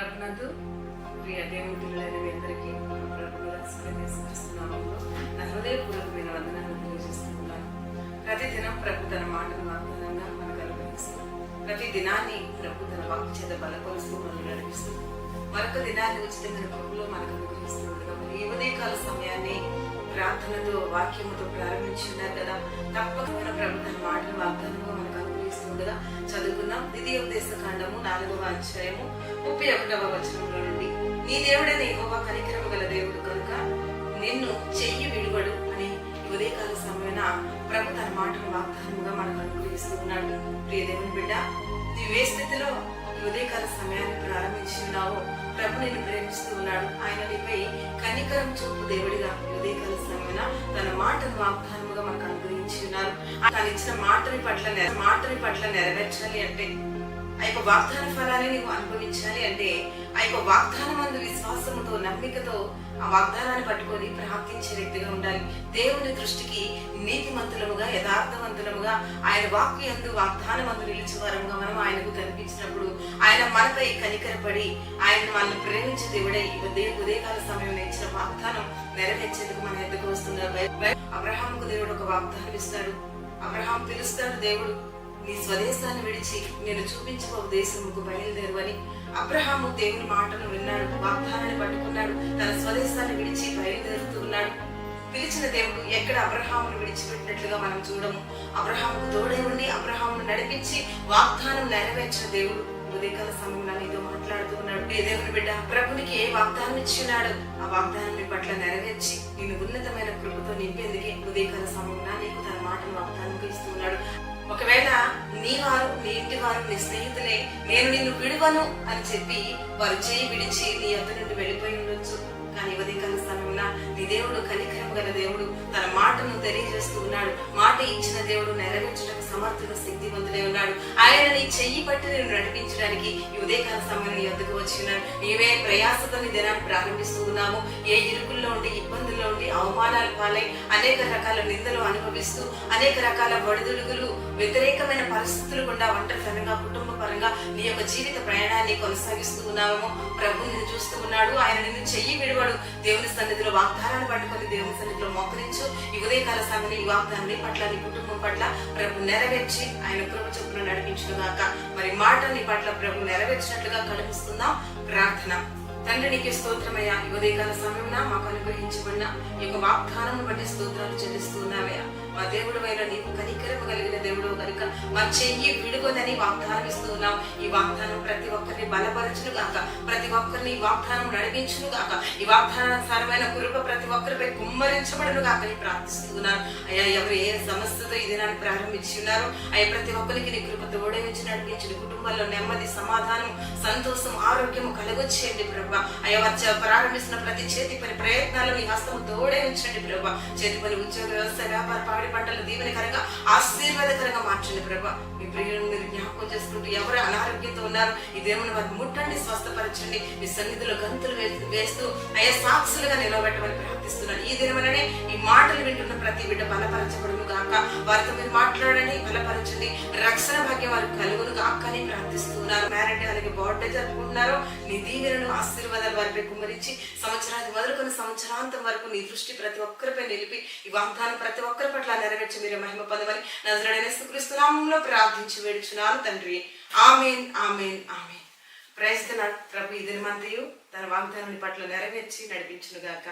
ప్రభునందు ప్రియ దేవుని పిల్లలైన మీ అందరికీ ప్రభువుల నా హృదయపూర్వకమైన వందనాలను తెలియజేస్తున్నాను. ప్రతి దినం ప్రభు తన మాటను వాగ్దానంగా మనకు అనుగ్రహిస్తూ ప్రతి దినాన్ని ప్రభు తన వాక్య చేత బలపరుస్తూ మనల్ని నడిపిస్తుంది. మరొక దినాన్ని ఉచితమైన ప్రభులో మనకు అనుగ్రహిస్తూ కాబట్టి ఈ ఉదయకాల సమయాన్ని ప్రార్థనతో వాక్యముతో ప్రారంభించున్నారు కదా. చదువుకుందాం ద్వితీయోపదేశ కాండము నాలుగవ అధ్యాయము ముప్పై ఒకటవ వచనంలో నుండి. నీ దేవుడైన యెహోవా కనికరము గల దేవుడు కనుక నిన్ను చెయ్యి విడువడు అని ఉదయకాల సమయన ప్రభు తన మాటను వాగ్దానముగా మనకు అనుగ్రహిస్తూ ఉన్నాడు. ప్రియ దేవుని బిడ్డ నీవు ఏ స్థితిలో ఉదయకాల సమయాన్ని ప్రారంభించి ఉన్నావో ప్రభు నిన్ను ప్రేమిస్తూ ఉన్నాడు. ఆయన నీపై కనికరం చూపు దేవుడిగా ఉదయకాల సమయన తన మాటను వాగ్దానముగా మనకు అనుగ్రహించి ఉన్నారు. తను ఇచ్చిన మాటని పట్ల మాటని పట్ల నెరవేర్చాలి అంటే ఆ యొక్క వాగ్దాన ఫలాన్ని నీవు అనుభవించాలి అంటే ఆ యొక్క వాగ్దానం అందు విశ్వాసంతో నమ్మికతో ఆ వాగ్దానాన్ని పట్టుకొని ప్రార్థించే వ్యక్తిగా ఉండాలి. దేవుని దృష్టికి నీతిమంతులముగా యథార్థవంతులముగా ఆయన వాక్కు ఎందు వాగ్దానం అందు నిలిచేవారముగా మనం ఆయనకు కనిపించినప్పుడు ఆయన మనపై కనికరపడి ఆయన మనల్ని ప్రేమించే దేవుడై ఉదయ ఉదయకాల సమయంలో ఇచ్చిన వాగ్దానం నెరవేర్చేందుకు మన ఎందుకు వస్తున్నారు అబ్రహాంకు దేవుడు ఒక వాగ్దానం ఇస్తాడు అబ్రహాం పిలుస్తాడు దేవుడు. నీ స్వదేశాన్ని విడిచి నేను చూపించబో దేశముకు బయలుదేరువని అబ్రహాము దేవుని మాటను విన్నాడు. వాగ్దానాన్ని పట్టుకున్నాడు. తన స్వదేశాన్ని విడిచి బయలుదేరుతున్నాడు. పిలిచిన దేవుడు ఎక్కడ అబ్రహామును విడిచిపెట్టినట్లుగా మనం చూడము. అబ్రహాముకు తోడై ఉండి అబ్రహామును నడిపించి వాగ్దానం నెరవేర్చిన దేవుడు. ఉదయకాల సమయంలో నీతో మాట్లాడుతూ ఉన్నాడు. ఏ దేవుని బిడ్డ ప్రభునికి ఏ వాగ్దానం ఇచ్చినాడు? ఆ వాగ్దానం నీ పట్ల నెరవేర్చి నేను ఉన్నతమైన కృపతో నింపేందుకే ఉదయకాల సమయంలో నీకు తన మాటను వాగ్దానం ఇస్తున్నాడు ఒకవేళ నీ వారు నీ ఇంటి వారు నీ స్నేహితులే నేను నిన్ను విడువను అని చెప్పి వారు చేయి విడిచి నీ యొద్ద నుండి దేవుడు కనికరం గల దేవుడు. తన మాటను తెలియజేస్తూ ఉన్నాడు. మాట ఇచ్చిన దేవుడు నెరవేర్చడానికి సమర్థుడు శక్తివంతుడై ఉన్నాడు. ఆయన నీ చెయ్యి పట్టి నేను నడిపించడానికి ఈ ఉదయకాల సమయం నీ వద్దకు వచ్చినాడు నీవే ప్రయాసతో నీ దినాన్ని ప్రారంభిస్తూ ఉన్నాము ఏ ఇరుకుల్లో ఉండి ఇబ్బందుల్లో ఉండి అవమానాలు పాలై అనేక రకాల నిందలు అనుభవిస్తూ అనేక రకాల ఒడిదుడుగులు వ్యతిరేకమైన పరిస్థితులు గుండా ఒంటరితనంగా కుటుంబ పరంగా నీ యొక్క జీవిత ప్రయాణాన్ని కొనసాగిస్తూ ఉన్నాము. ప్రభు నిన్ను చూస్తూ ఉన్నాడు. ఆయన నిన్ను చెయ్యి విడవడు. దేవుని సన్నిధిలో వాగ్దానాన్ని పట్టుకొని దేవుని సన్నిధిలో మోకరించు. ఈ ఉదయకాల సమయంలో ఈ వాగ్దాన్ని పట్ల నీ కుటుంబం పట్ల ప్రభు నెరవేర్చి ఆయన కృప చొప్పున నడిపించుగాక మరి మాట నీ పట్ల ప్రభు నెరవేర్చినట్లుగా కనిపిస్తున్నాం ప్రార్థన. తండ్రి నీకే స్తోత్రమయ్యా. ఈ ఉదయకాల సమయంలో మాకు అనుగ్రహించబడిన ఈ యొక్క వాగ్దానం బట్టి స్తోత్రాలు చెల్లిస్తున్నామయ్యా మా దేవుడు అయిన నీకు కనికరము కలిగిన దేవుడు కనుక మా చెయ్యి విడుగొదని వాగ్దానం ఈ వాగ్దానం ప్రతి ఒక్కరిని బలపరచును గాక. ప్రతి ఒక్కరిని ఈ వాగ్దానం నడిపించును గాక. ఈ వాగ్దానానుసారమైన కృప ప్రతి ఒక్కరిపై కుమ్మరించబడును గాక అని ప్రార్థిస్తున్నాను అయ్యా ఎవరు ఏ సమస్యతో ఈ దినాన్ని ప్రారంభించి ఉన్నారు అయ్యా ప్రతి ఒక్కరికి నీ కృప తోడేమించి నడిపించిన కుటుంబంలో నెమ్మది సమాధానం సంతోషం ఆరోగ్యం కలగొచ్చేయండి ప్రభా. అయ్యా వచ్చ ప్రారంభిస్తున్న ప్రతి చేతి పని ప్రయత్నాలు మీ హస్తం తోడే ఉంచండి ప్రభా. చేతి పని ఉద్యోగ వ్యవస్థ వ్యాపార పాడి పంటలు దీవెనకరంగా ఆశీర్వాదకరంగా మార్చండి ప్రభా. మీ ప్రియులను మీరు జ్ఞాపకం చేసుకుంటూ ఎవరు అనారోగ్యంతో ఉన్నారు ఈ దేవుని వారి ముట్టండి స్వస్థపరచండి. మీ సన్నిధిలో గంతులు వే- వేస్తూ అయ్యా సాక్షులుగా నిలబెట్టమని ప్రార్థిస్తున్నాను ఈ దినమననే ఈ మాటలు వింటున్న ప్రతి బిడ్డ బలపరచబడును గాక. వారితో మీరు మాట్లాడండి బలపరచండి. రక్షణ భాగ్యం వారికి కలుగును గాక అని ప్రార్థిస్తున్నారు మ్యారేజ్ అలాగే బర్త్డే జరుపుకుంటున్నారు. నీ దీవెనను ఆశీర్వాదాలు వారిపై కుమరించి సంవత్సరాది మొదలుకొని సంవత్సరాంతం వరకు నీ దృష్టి ప్రతి ఒక్కరిపై నిలిపి ఈ వాగ్దానం ప్రతి ఒక్కరి పట్ల నెరవేర్చి మీరు మహిమ పొందమని నజరడైన క్రీస్తు ప్రార్థించి వేడుచున్నాను తండ్రి. Amen amen amen. ప్రైజ్ ప్రభు ఈ దినమంతయు తన వాగ్దానాన్ని పట్ల నెరవేర్చి నడిపించును గాక